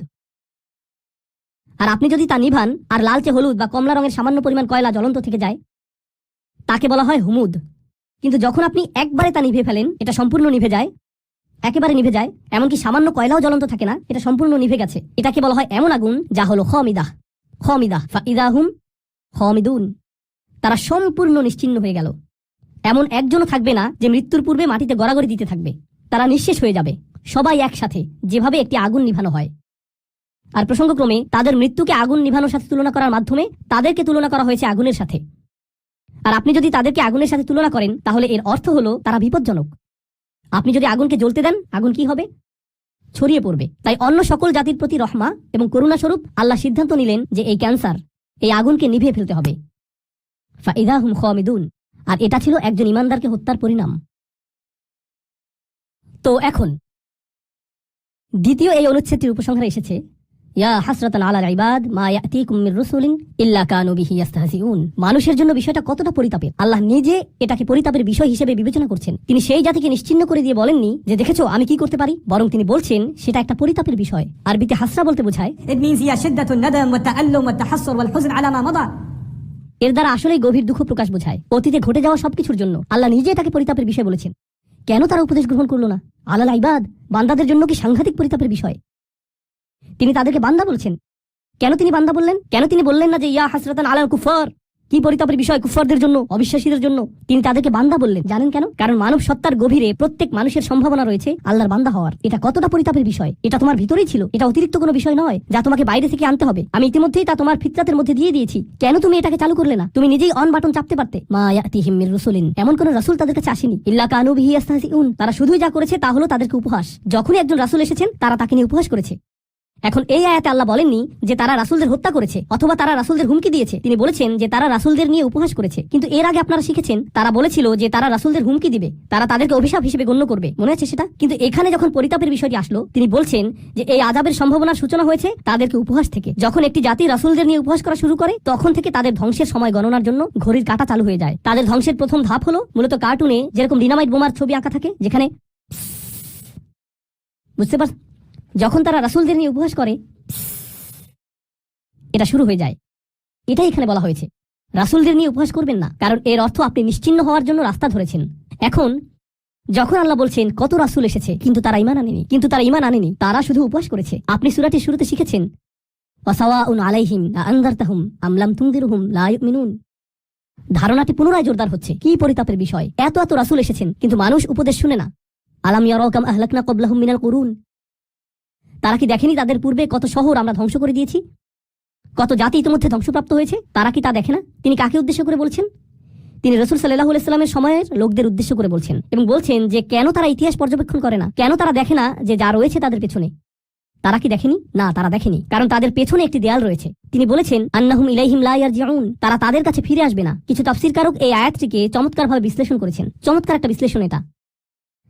Speaker 1: আর আপনি যদি তা নিভান, আর লালচে হলুদ বা কমলা রঙের সামান্য পরিমাণ কয়লা জ্বলন্ত থেকে যায় তাকে বলা হয় হুমুদ। কিন্তু যখন আপনি একবারে তা নিভে ফেলেন, এটা সম্পূর্ণ নিভে যায়, একেবারে নিভে যায়, এমনকি সামান্য কয়লাও জ্বলন্ত থাকে না, এটা সম্পূর্ণ নিভে গেছে। এটাকে বলা হয় এমন আগুন যা হলো খমিদাহ। খমিদাহ ফা ইদা হুম হমিদুন তারা সম্পূর্ণ নিশ্চিন্ন হয়ে গেল। এমন একজনও থাকবে না যে মৃত্যুর পূর্বে মাটিতে গড়াগড়ি দিতে থাকবে। তারা নিঃশেষ হয়ে যাবে, সবাই একসাথে, যেভাবে একটি আগুন নিভানো হয়। আর প্রসঙ্গক্রমে, তাদের মৃত্যুকে আগুন নিভানোর সাথে তুলনা করার মাধ্যমে তাদেরকে তুলনা করা হয়েছে আগুনের সাথে। আর আপনি যদি তাদেরকে আগুনের সাথে তুলনা করেন, তাহলে এর অর্থ হলো তারা বিপজ্জনক। আপনি যদি আগুনকে জ্বলতে দেন, আগুন কি হবে? ছড়িয়ে পড়বে। তাই অন্য সকল জাতির প্রতি রহমা এবং করুণাস্বরূপ আল্লাহ সিদ্ধান্ত নিলেন যে এই ক্যান্সার এই আগুনকে নিভিয়ে ফেলতে হবে। ফাইদা হুম আর এটা ছিল একজন ইমানদারকে হত্যার পরিণাম। তো এখন, দ্বিতীয় এই অনুচ্ছেদটির উপসংহারে এসেছে ইয়া হাসরাতান আলাল ইবাদ মা ইয়াতিকুম মির রাসূলিন ইল্লা কানু বিহি ইয়াস্তাহজিউন। মানুষের জন্য বিষয়টা কতটা পরিতাপের? আল্লাহ নিজে এটাকে পরিতাপের বিষয় হিসেবে বিবেচনা করছেন। তিনি সেই জাতিকে নিশ্চিন্ন করে দিয়ে বলেননি যে, দেখেছ, আমি কি করতে পারি? বরং তিনি বলছেন, সেটা একটা পরিতাপের বিষয়। আরবিতে হাসরা বলতে বোঝায়
Speaker 2: ইট মিনস ইয়া শিদ্দাতুন নাদাম ওয়া তাআল্লুম ওয়া তাহাসসুর ওয়াল হুজন আলা মা মাদা।
Speaker 1: এর দ্বারা আসলেই গভীর দুঃখ প্রকাশ বোঝায়। অতীতে ঘটে যাওয়া সবকিছুর জন্য আল্লাহ নিজে তাকে পরিতাপের বিষয় বলেছেন। কেন তারা উপদেশ গ্রহণ করল না? আলাল আইবাদ বান্দাদের জন্য কি সাংঘাতিক পরিতাপের বিষয়? তিনি তাদেরকে বান্দা বলছেন। কেন তিনি বান্দা বললেন? কেন তিনি বললেন না যে, ইয়া হাসরাতান আলাল কুফার কি পরিতাপের বিষয় কুফারদের জন্য, অবিশ্বাসীদের জন্য? তিনি তাদেরকে বান্দা বললেন। জানেন কেন? কারণ মানব সত্তার গভীরে প্রত্যেক মানুষের সম্ভাবনা রয়েছে আল্লাহর বান্দা হওয়ার। এটা কতটা পরিতাপের বিষয়? এটা তোমার ভিতরেই ছিল। এটা অতিরিক্ত কোনো বিষয় নয় যা তোমাকে বাইরে থেকে আনতে হবে। আমি ইতিমধ্যেই তা তোমার ফিতরাতের মধ্যে দিয়ে দিয়েছি। কেন তুমি এটাকে চালু করলে না? তুমি নিজেই অন বাটন চাপতে পারতে। মা মির রাসূলিন। এমন কোন রাসুল তাদের কাছে আসেনি। ইল্লা কানু বিহি ইয়াস্তাহজিউন। তারা শুধুই যা করেছে তা হলো তাদেরকে উপহাস। যখনই একজন রাসুল এসেছেন, তারা তাকে নিয়ে উপহাস করেছে। এখন এই আয়াতে আল্লাহ বলেননি যে তারা রাসুলদের হত্যা করেছে অথবা তারা রাসুলদের হুমকি দিয়েছে। তিনি বলেছেন যে তারা রাসুলদের নিয়ে উপহাস করেছে। কিন্তু এর আগে আপনারা শিখেছেন, তারা বলেছিল যে তারা রাসুলদের হুমকি দিবে, তারা তাদেরকে অভিশাপ হিসেবে গণ্য করবে। মনে আছে সেটা? কিন্তু এখানে যখন পরিতাপের বিষয়টি আসলো, তিনি বলছেন যে এই আজাবের সম্ভাবনার সূচনা হয়েছে তাদেরকে উপহাস থেকে। যখন একটি জাতি রাসুলদের নিয়ে উপহাস করা শুরু করে, তখন থেকে তাদের ধ্বংসের সময় গণনার জন্য ঘড়ির কাটা চালু হয়ে যায়। তাদের ধ্বংসের প্রথম ধাপ হলো মূলত কার্টুনে যেরকম ডিনামাইট বোমার ছবি আঁকা থাকে, যেখানে বুঝতে পার যখন তারা রাসুলদের নিয়ে উপহাস করে, এটা শুরু হয়ে যায়। এটাই এখানে বলা হয়েছে। রাসুলদের নিয়ে উপহাস করবেন না, কারণ এর অর্থ আপনি নিশ্চিন্ন হওয়ার জন্য রাস্তা ধরেছেন। এখন, যখন আল্লাহ বলছেন, কত রাসুল এসেছে? কিন্তু তারা ইমান আনেনি। কিন্তু তারা ইমান আনেনি। তারা শুধু উপহাস করেছে। আপনি সুরাটি শুরুতে শিখেছেন আলাইহিম লা আনজারতাহুম আম লাম তুনদিরহুম লা ইউমিনুন। ধারণাটি পুনরায় জোরদার হচ্ছে। কি পরিতাপের বিষয়? এত এত রাসুল এসেছেন, কিন্তু মানুষ উপদেশ শুনে না। আলাম ইয়ারাকাম আহলাকনা ক্বাবলাহুম মিনাল কুরুন? তারা কি দেখেনি তাদের পূর্বে কত শহর আমরা ধ্বংস করে দিয়েছি? কত জাতি ইতিমধ্যে ধ্বংসপ্রাপ্ত হয়েছে? তারা কি তা দেখে না? তিনি কাকে উদ্দেশ্য করে বলছেন? তিনি রসুল সাল্লাহ ইসলামের সময়ের লোকদের উদ্দেশ্য করে বলছেন এবং বলছেন যে, কেন তারা ইতিহাস পর্যবেক্ষণ করে না? কেন তারা দেখে না যে, যা রয়েছে তাদের পেছনে? তারা কি দেখেনি? না, তারা দেখেনি, কারণ তাদের পেছনে একটি দেয়াল রয়েছে। তিনি বলেছেন, আন্নাহুম ইলাইহিম লা ইয়ারজিউন, তারা তাদের কাছে ফিরে আসবে না। কিছু তাফসীরকারক এই আয়াতটিকে চমৎকারভাবে বিশ্লেষণ করেছেন। চমৎকার একটা বিশ্লেষণ এটা।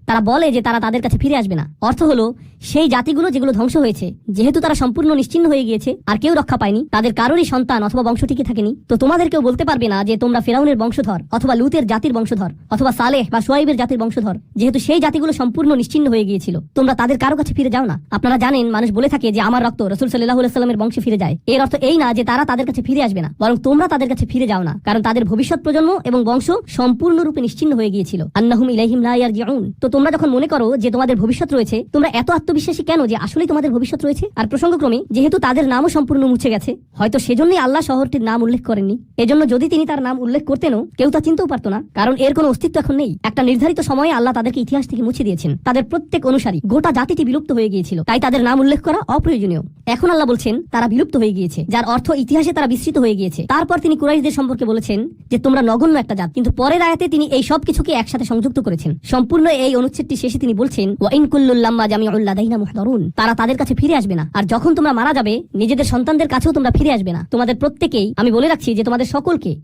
Speaker 1: তারা বলে যে তারা তাদের কাছে ফিরে আসবে না। অর্থ হলো, সেই জাতিগুলো যেগুলো ধ্বংস হয়েছে, যেহেতু তারা সম্পূর্ণ নিশ্চিন্ন হয়ে গিয়েছে, আর কেউ রক্ষা পায়নি, তাদের কারোরই সন্তান অথবা বংশ টিকে থাকেনি, তো তোমাদের কেউ বলতে পারবে না যে তোমরা ফেরাউনের বংশধর অথবা লুতের জাতির বংশধর অথবা সালেহ বা সোয়াইবের জাতির বংশধর, যেহেতু সেই জাতিগুলো সম্পূর্ণ নিশ্চিন্ন হয়ে গিয়েছিল। তোমরা তাদের কারও কাছে ফিরে যাও না। আপনারা জানেন, মানুষ বলে থাকে যে আমার রক্ত রসুল সাল্লাহ সাল্লামের বংশে ফিরে যায়। এর অর্থ এই না যে তারা তাদের কাছে ফিরে আসবে না, বরং তোমরা তাদের কাছে ফিরে যাও না, কারণ তাদের ভবিষ্যৎ প্রজন্ম এবং বংশ সম্পূর্ণরূপে নিশ্চিন্ন হয়ে গিয়েছিল। আন্নাহুম ইলাইহিম লা ইয়ারজিউন। তো তোমরা যখন মনে করো যে তোমাদের ভবিষ্যৎ রয়েছে, তোমরা এত আত্মবিশ্বাসী কেন যে আসলেই তোমাদের ভবিষ্যৎ রয়েছে? আর প্রসঙ্গক্রমে, যেহেতু তাদের নামও সম্পূর্ণ মুছে গেছে, হয়তো সেজন্যই আল্লাহ শহরটির নাম উল্লেখ করেননি। এজন্য যদি তিনি তার নাম উল্লেখ করতেনও, কেউ তা চিনতেও পারতো না, কারণ এর কোনো অস্তিত্ব এখন নেই। একটা নির্ধারিত সময়ে আল্লাহ তাদেরকে ইতিহাস থেকে মুছে দিয়েছেন। তাদের প্রত্যেক অনুসারী গোটা জাতিটি বিলুপ্ত হয়ে গিয়েছিল, তাই তাদের নাম উল্লেখ করা অপ্রয়োজনীয়। এখন আল্লাহ বলছেন, তারা বিলুপ্ত হয়ে গিয়েছে, যার অর্থ ইতিহাসে তারা বিস্তৃত হয়ে গিয়েছে। তারপর তিনি কুরাইশদের সম্পর্কে বলেছেন যে, তোমরা নগণ্য একটা জাত। কিন্তু পরের আয়াতে তিনি এই সব কিছুকে একসাথে সংযুক্ত করেছেন। সম্পূর্ণ এই অনুচ্ছেদটি শেষে তিনি বলছেন, ওয়াইন কুল্লুল্লাম্মা জামিউল্লাদাইনা মুহদারুন। তারা তাদের কাছে ফিরে আসবে না। আর যখন তোমরা মারা যাবে, নিজেদের সন্তানদের কাছেও তোমরা ফিরে আসবে না। তোমাদের প্রত্যেকেই, আমি বলে রাখছি যে তোমাদের সকলকে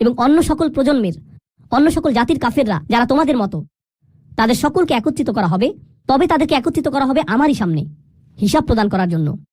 Speaker 1: এবং অন্য সকল প্রজন্মের, অন্য সকল জাতির কাফেররা, যারা তোমাদের মতো, তাদের সকলকে একত্রিত করা হবে। তবে তাদেরকে একত্রিত করা হবে আমারই সামনে, হিসাব প্রদান করার জন্য।